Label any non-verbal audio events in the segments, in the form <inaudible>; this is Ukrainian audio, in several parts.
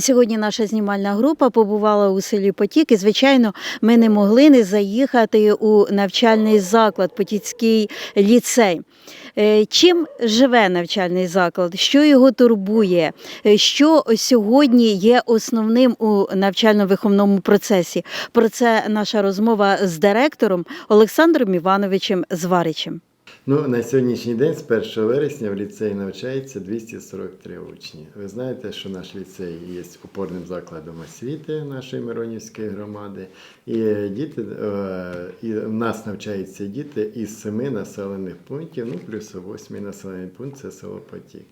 Сьогодні наша знімальна група побувала у селі Потік, і звичайно, ми не могли не заїхати у навчальний заклад Потіцький ліцей. Е, Чим живе навчальний заклад? Що його турбує? Е, Що сьогодні є основним у навчально-виховному процесі? Про це наша розмова з директором Олександром Івановичем Зваричем. Ну, на сьогоднішній день, з 1 вересня, в ліцеї навчається 243 учні. Ви знаєте, що наш ліцей є опорним закладом освіти нашої Миронівської громади. І діти, е, і в нас навчаються діти із семи населених пунктів, ну плюс восьмий населений пункт це село Потік.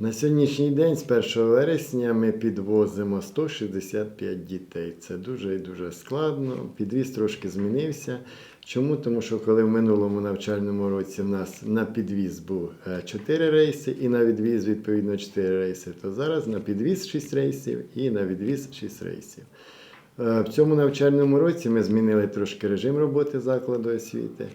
На сьогоднішній день, з 1 вересня, ми підвозимо 165 дітей. Це дуже і дуже складно. Підвіз трошки змінився. Чому? Тому що коли в минулому навчальному році в нас на підвіз був 4 рейси і на відвіз відповідно 4 рейси, то зараз на підвіз 6 рейсів і на відвіз 6 рейсів. Е, В цьому навчальному році ми змінили трошки режим роботи закладу освіти.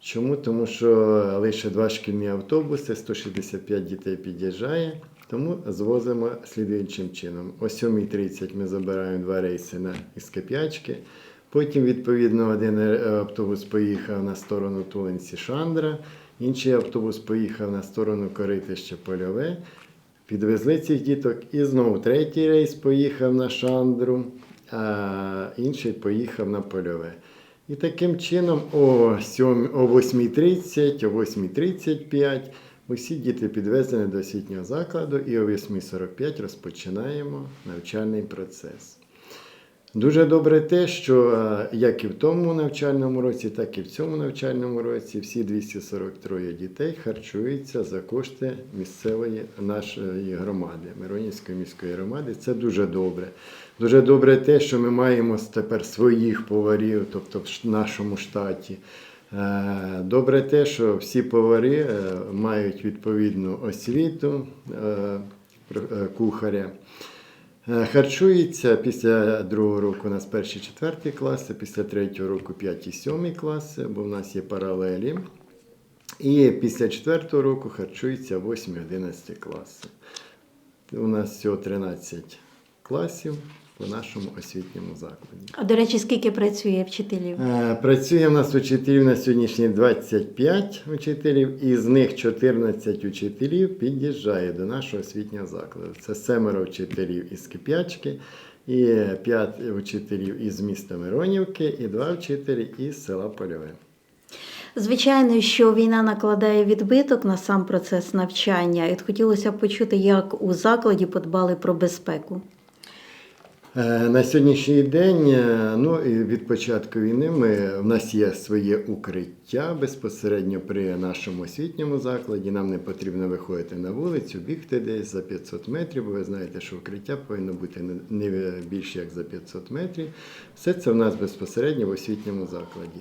Чому? Тому що лише два шкільні автобуси, 165 дітей під'їжджає, тому звозимо слідуючим чином. О 7.30 ми забираємо два рейси на із Кип'ячки. Потім, відповідно, один е, автобус поїхав на сторону Тулинці Шандра, інший автобус поїхав на сторону Коритище Польове. Підвезли цих діток і знову третій рейс поїхав на Шандру, а інший поїхав на Польове. І таким чином о 7, о 8.30, о 8.35 усі діти підвезені до освітнього закладу і о 8.45 розпочинаємо навчальний процес. Дуже добре те, що е, як і в тому навчальному році, так і в цьому навчальному році всі 243 дітей харчуються за кошти місцевої нашої громади, Миронівської міської громади. Це дуже добре. Дуже добре те, що ми маємо тепер своїх поварів, тобто в нашому штаті. Е, Добре те, що всі повари е, мають відповідну освіту кухаря. Е, Харчується після другого року у нас перші четверті класи, після третього року п'яті сьомі класи, бо в нас є паралелі. І після четвертого року харчується 8-11 класи. У нас всього 13 класів по нашому освітньому закладі. А до речі, скільки працює вчителів? Е, Працює в нас учителів на сьогоднішній 25 учителів, і з них 14 учителів під'їжджає до нашого освітнього закладу. Це семеро вчителів із Кип'ячки, і 5 учителів із міста Миронівки, і 2 вчителі із села Польове. Звичайно, що війна накладає відбиток на сам процес навчання, і хотілося б почути, як у закладі подбали про безпеку. Е, На сьогоднішній день, е, ну і від початку війни, ми, в нас є своє укриття безпосередньо при нашому освітньому закладі. Нам не потрібно виходити на вулицю, бігти десь за 500 метрів, бо ви знаєте, що укриття повинно бути не більше як за 500 метрів. Все це в нас безпосередньо в освітньому закладі.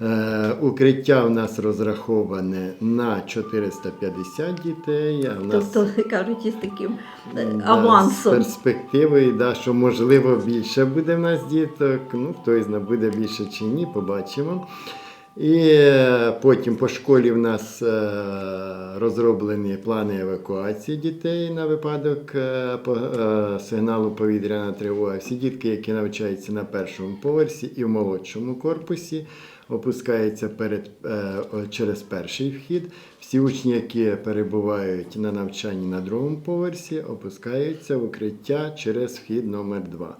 Е, Укриття в нас розраховане на 450 дітей. А нас Тобто кажуть, із таким е, Да, З перспективою, да, що можливо більше буде в нас діток. Ну, хтось знає, буде більше чи ні, побачимо. І е, потім по школі в нас розроблені плани евакуації дітей на випадок сигналу повітряна тривога. Всі дітки, які навчаються на першому поверсі і в молодшому корпусі, опускаються перед, е, через перший вхід. Всі учні, які перебувають на навчанні на другому поверсі, опускаються в укриття через вхід номер 2.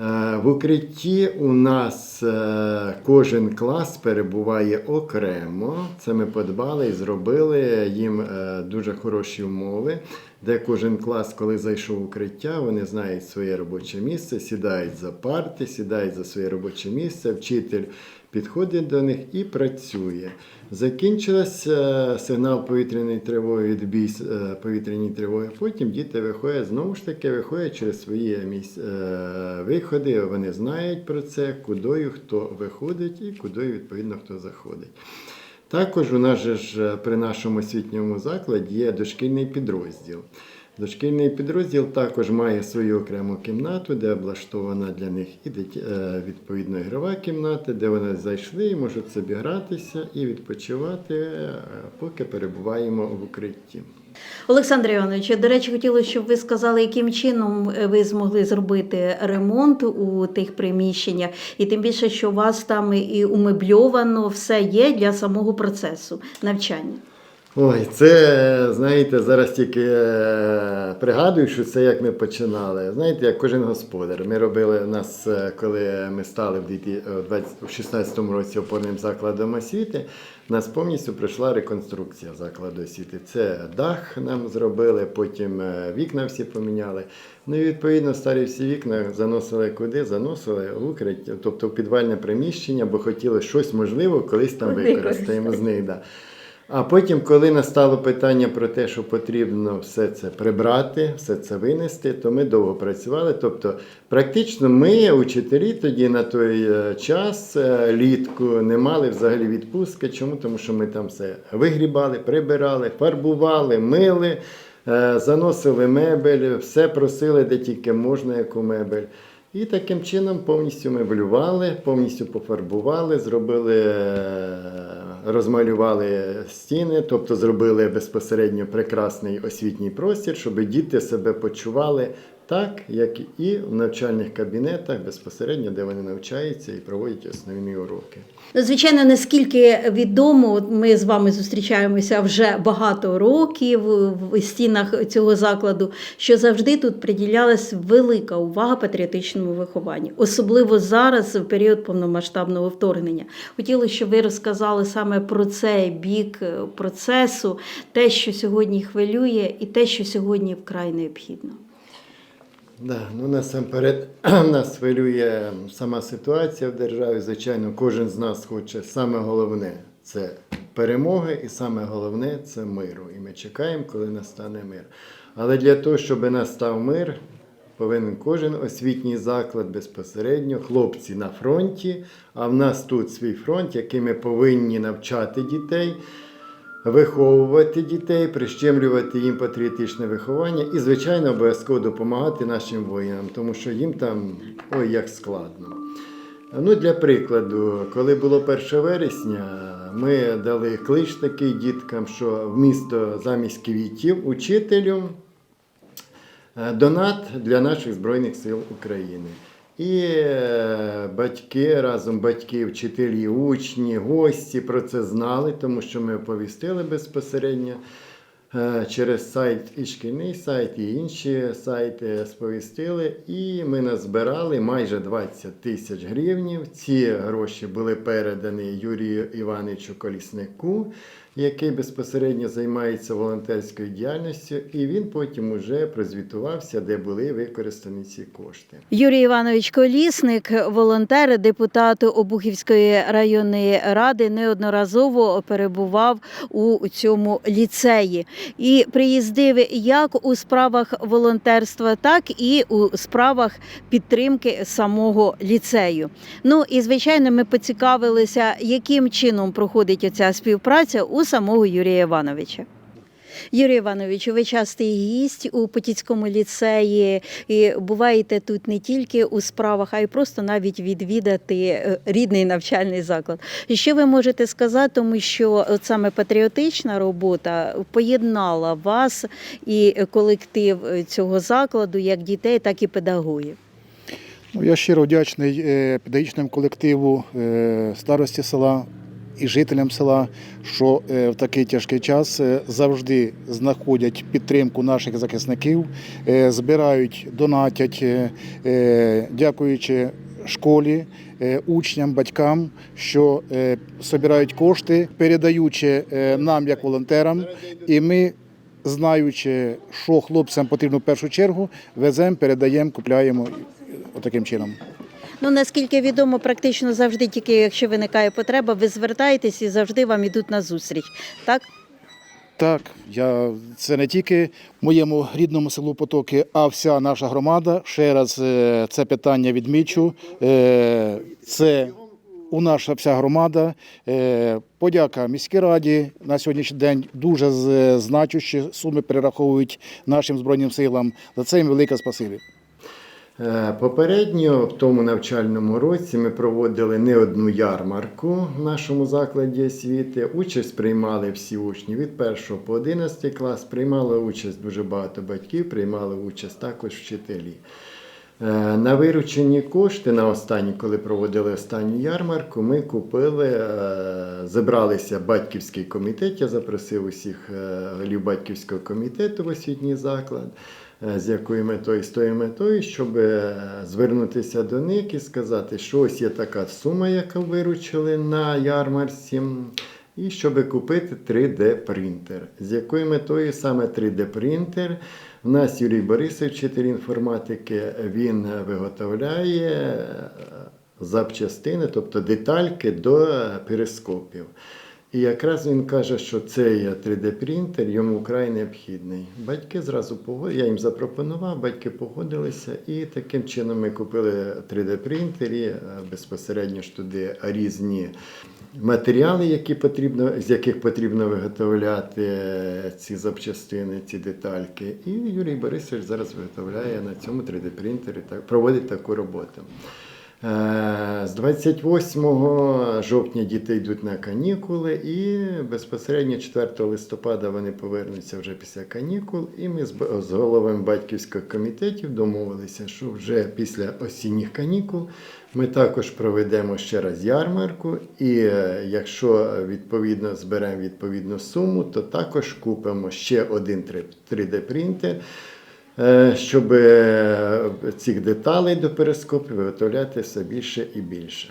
Е, В укритті у нас е, кожен клас перебуває окремо. Це ми подбали і зробили їм дуже хороші умови, де кожен клас, коли зайшов в укриття, вони знають своє робоче місце, сідають за парти, сідають за своє робоче місце. Вчитель підходить до них і працює. Закінчився сигнал повітряної тривоги, відбій е, повітряної тривоги. Потім діти виходять, знову ж таки, виходять через свої місць, е, виходи. Вони знають про це, кудою хто виходить і кудою, відповідно, хто заходить. Також у нас же ж е, при нашому освітньому закладі є дошкільний підрозділ. Дошкільний підрозділ також має свою окрему кімнату, де облаштована для них і е, відповідно ігрова кімната, де вони зайшли і можуть собі гратися і відпочивати, е, поки перебуваємо в укритті. Олександр Іванович, до речі, хотілося, щоб ви сказали, яким чином е, ви змогли зробити ремонт у тих приміщеннях, і тим більше, що у вас там і умебльовано все є для самого процесу навчання. Ой, це, знаєте, зараз тільки е, пригадую, що це як ми починали. Знаєте, як кожен господар. Ми робили у нас, е, коли ми стали в 2016 році опорним закладом освіти, у нас повністю пройшла реконструкція закладу освіти. Це дах нам зробили, потім е, вікна всі поміняли. Ну і відповідно старі всі вікна заносили куди? Заносили в укриття, тобто в підвальне приміщення, бо хотіли щось можливо колись там використаємо з них. Да. А потім, коли настало питання про те, що потрібно все це прибрати, все це винести, то ми довго працювали. Тобто, практично ми, учителі, тоді на той е, час е, літку не мали взагалі відпустки. Чому? Тому що ми там все вигрібали, прибирали, фарбували, мили, е, заносили мебель, все просили, де тільки можна, яку мебель. І таким чином повністю меблювали, повністю пофарбували, зробили, розмалювали стіни, тобто зробили безпосередньо прекрасний освітній простір, щоб діти себе почували так, як і в навчальних кабінетах, безпосередньо, де вони навчаються і проводять основні уроки. Ну, Звичайно, наскільки відомо, ми з вами зустрічаємося вже багато років в стінах цього закладу, що завжди тут приділялась велика увага патріотичному вихованню, особливо зараз, в період повномасштабного вторгнення. Хотіла, щоб ви розказали саме про цей бік е, процесу, те, що сьогодні хвилює, і те, що сьогодні вкрай необхідно. Да, ну насамперед <clears throat> нас хвилює сама ситуація в державі. Звичайно, кожен з нас хоче саме головне це перемоги, і саме головне це миру. І ми чекаємо, коли настане мир. Але для того, щоб настав мир, повинен кожен освітній заклад безпосередньо, хлопці на фронті. А в нас тут свій фронт, який ми повинні навчати дітей виховувати дітей, прищемлювати їм патріотичне виховання і, звичайно, обов'язково допомагати нашим воїнам, тому що їм там ой як складно. Ну, для прикладу, коли було 1 вересня, ми дали клич такий діткам, що в місто замість квітів учителю е, донат для наших Збройних сил України. І е, батьки разом, батьки, вчителі, учні, гості про це знали, тому що ми оповістили безпосередньо е, через сайт і шкільний сайт, і інші сайти сповістили. І ми назбирали майже 20 тисяч гривнів. Ці гроші були передані Юрію Івановичу Коліснику, який безпосередньо займається волонтерською діяльністю, і він потім уже прозвітувався, де були використані ці кошти. Юрій Іванович Колісник, волонтер, депутат Обухівської районної ради, неодноразово перебував у цьому ліцеї і приїздив як у справах волонтерства, так і у справах підтримки самого ліцею. Ну і звичайно, ми поцікавилися, яким чином проходить оця співпраця у самого Юрія Івановича. Юрій Іванович, ви частий гість у Потіцькому ліцеї і буваєте тут не тільки у справах, а й просто навіть відвідати е, рідний навчальний заклад. І що ви можете сказати, тому що саме патріотична робота поєднала вас і колектив е, цього закладу, як дітей, так і педагогів. Ну, я щиро вдячний е, педагогічному колективу старості села і жителям села, що е, в такий тяжкий час е, завжди знаходять підтримку наших захисників, е, збирають, донатять, дякуючи школі, учням, батькам, що збирають кошти, передаючи нам як волонтерам, і ми. Знаючи, що хлопцям потрібно в першу чергу, веземо, передаємо, купляємо отаким чином. Ну наскільки відомо, практично завжди, тільки якщо виникає потреба, ви звертаєтесь і завжди вам ідуть на зустріч. Так? Так, я це не тільки моєму рідному селу Потоки, а вся наша громада. Ще раз е, це питання відмічу. Е, Це у наша вся громада. Е, Подяка міській раді на сьогоднішній день дуже значущі суми перераховують нашим збройним силам. За це їм велике спасибі. Е, Попередньо в тому навчальному році ми проводили не одну ярмарку в нашому закладі освіти. Участь приймали всі учні від 1 по 11 клас. Приймали участь дуже багато батьків, приймали участь також вчителі. Е, На виручені кошти на останні, коли проводили останню ярмарку, ми купили, е, зібралися батьківський комітет. Я запросив усіх голів батьківського комітету в освітній заклад. Е, З якою метою з тою метою, щоб е, звернутися до них і сказати, що ось є така сума, яку виручили на ярмарці, і щоб купити 3D-принтер. З якою метою саме 3D-принтер? У нас Юрій Борисович, вчитель інформатики, він виготовляє е, запчастини, тобто детальки до перископів. І якраз він каже, що цей 3D-принтер йому вкрай необхідний. Батьки зразу погодилися, я їм запропонував, батьки погодилися, і таким чином ми купили 3D-принтері, е, безпосередньо ж туди різні матеріали, які потрібно, з яких потрібно виготовляти е, ці запчастини, ці детальки. І Юрій Борисович зараз виготовляє на цьому 3D-принтері, так, проводить таку роботу. Е, З 28 жовтня діти йдуть на канікули, і безпосередньо 4 листопада вони повернуться вже після канікул. І ми з головами батьківських комітетів домовилися, що вже після осінніх канікул ми також проведемо ще раз ярмарку. І е, якщо відповідно зберемо відповідну суму, то також купимо ще один 3D-принтер. Е, щоб е, цих деталей до перископів виготовляти все більше і більше.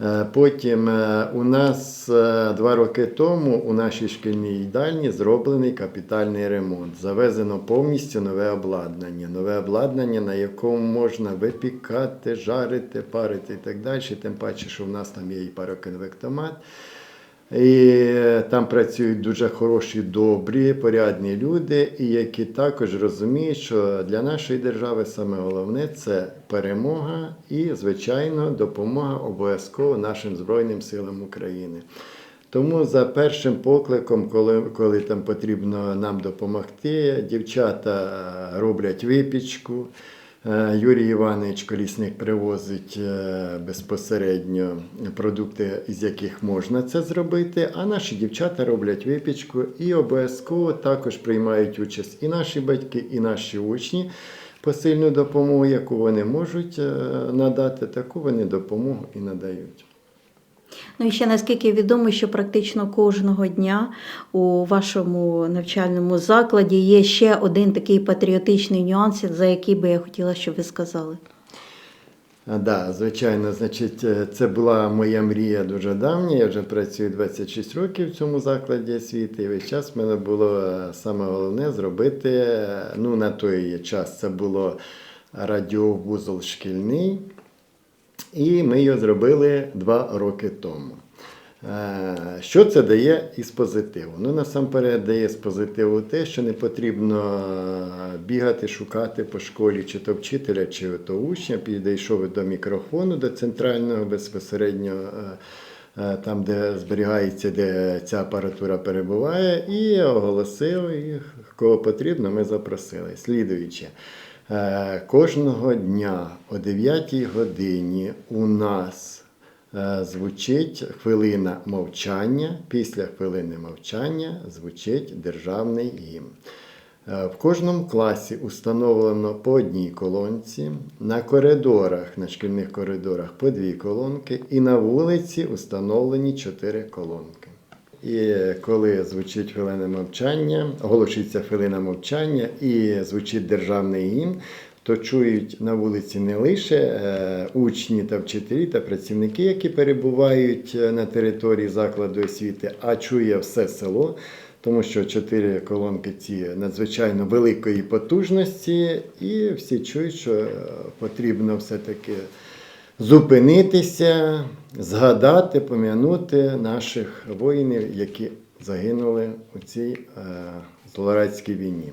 Е, Потім у нас два роки тому у нашій шкільній їдальні зроблений капітальний ремонт. Завезено повністю нове обладнання. Нове обладнання, на якому можна випікати, жарити, парити і так далі. Тим паче, що в нас там є і пароконвектомат. І е, там працюють дуже хороші, добрі, порядні люди, і які також розуміють, що для нашої держави саме головне це перемога і, звичайно, допомога обов'язково нашим Збройним силам України. Тому за першим покликом, коли, коли там потрібно нам допомогти, дівчата роблять випічку. Е, Юрій Іванович Колісник привозить е, безпосередньо продукти, із яких можна це зробити. А наші дівчата роблять випічку і обов'язково також приймають участь і наші батьки, і наші учні. Посильну допомогу, яку вони можуть е, надати, таку вони допомогу і надають. Ну і ще наскільки відомо, що практично кожного дня у вашому навчальному закладі є ще один такий патріотичний нюанс, за який би я хотіла, щоб ви сказали. А, Да, звичайно, значить, е, це була моя мрія дуже давня. Я вже працюю 26 років в цьому закладі освіти. І весь час в мене було е, саме головне зробити. е, Ну, на той час це було радіовузол шкільний. І ми його зробили два роки тому. Е, Що це дає із позитиву? Ну, насамперед дає з позитиву те, що не потрібно е, бігати, шукати по школі чи то вчителя, чи то учня. Підійшов до мікрофону, до центрального безпосередньо. е, Там, де зберігається, де ця апаратура перебуває, і оголосив, і кого потрібно, ми запросили. Слідуюче. Е, Кожного дня о 9 годині у нас е, звучить хвилина мовчання. Після хвилини мовчання звучить державний гімн. Е, В кожному класі установлено по одній колонці, на коридорах, на шкільних коридорах по дві колонки, і на вулиці установлені чотири колонки. І коли звучить хвилина мовчання, оголошується хвилина мовчання і звучить державний гімн, то чують на вулиці не лише е, учні та вчителі та працівники, які перебувають е, на території закладу освіти, а чує все село, тому що чотири колонки ці надзвичайно великої потужності, і всі чують, що е, потрібно все-таки зупинитися, згадати, пом'янути наших воїнів, які загинули у цій е, злорадській війні.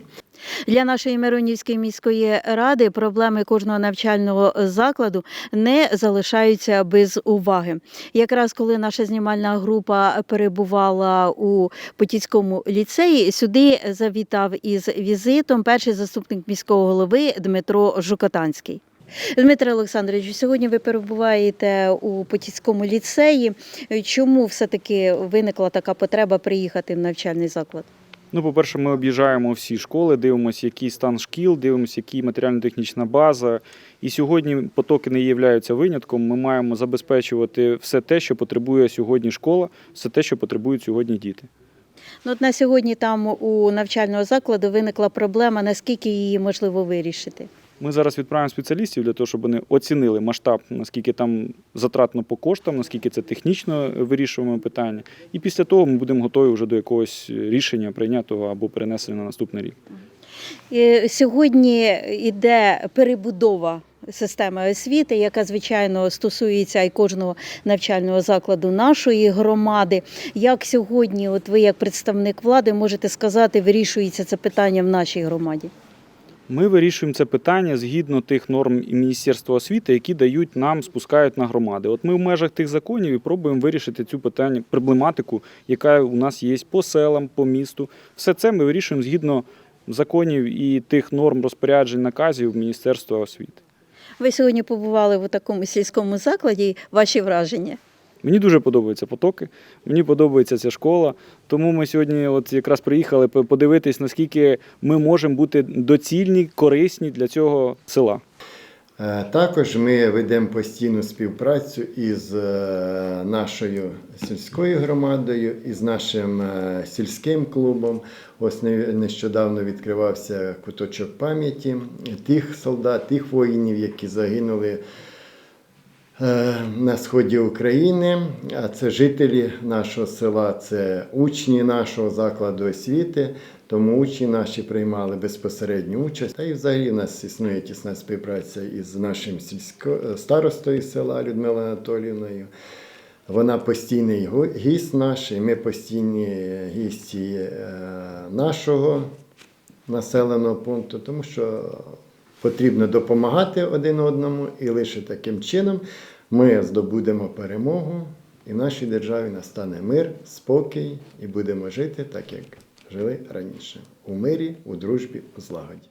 Для нашої Миронівської міської ради проблеми кожного навчального закладу не залишаються без уваги. Якраз коли наша знімальна група перебувала у Потіцькому ліцеї, сюди завітав із візитом перший заступник міського голови Дмитро Жукотанський. Дмитро Олександрович, сьогодні ви перебуваєте у Потіцькому ліцеї. Чому все-таки виникла така потреба приїхати в навчальний заклад? Ну, по-перше, ми об'їжджаємо всі школи, дивимося, який стан шкіл, дивимося, які матеріально-технічна база. І сьогодні потоки не являються винятком. Ми маємо забезпечувати все те, що потребує сьогодні школа, все те, що потребують сьогодні діти. Ну, от на сьогодні там у навчального закладу виникла проблема, наскільки її можливо вирішити. Ми зараз відправимо спеціалістів для того, щоб вони оцінили масштаб, наскільки там затратно по коштам, наскільки це технічно вирішуємо питання. І після того ми будемо готові вже до якогось рішення прийнятого або перенесення на наступний рік. Сьогодні йде перебудова системи освіти, яка звичайно стосується і кожного навчального закладу нашої громади. Як сьогодні, от ви, як представник влади, можете сказати, вирішується це питання в нашій громаді? Ми вирішуємо це питання згідно тих норм Міністерства освіти, які дають нам, спускають на громади. От ми в межах тих законів і пробуємо вирішити цю питання, проблематику, яка у нас є по селам, по місту. Все це ми вирішуємо згідно законів і тих норм розпоряджень наказів Міністерства освіти. Ви сьогодні побували в такому сільському закладі. Ваші враження? Мені дуже подобаються потоки, мені подобається ця школа. Тому ми сьогодні, от якраз приїхали подивитись, наскільки ми можемо бути доцільні, корисні для цього села. Е, Також ми ведемо постійну співпрацю із е, нашою сільською громадою, із нашим е, сільським клубом. Ось не- нещодавно відкривався куточок пам'яті тих солдат, тих воїнів, які загинули на сході України. А це жителі нашого села, це учні нашого закладу освіти. Тому учні наші приймали безпосередню участь. Та і взагалі в нас існує тісна співпраця із нашим сільсько... старостою села Людмилою Анатоліївною. Вона постійний гість наш, і ми постійні гісті е, нашого населеного пункту, тому що потрібно допомагати один одному, і лише таким чином ми здобудемо перемогу, і в нашій державі настане мир, спокій, і будемо жити так, як жили раніше у мирі, у дружбі, у злагоді.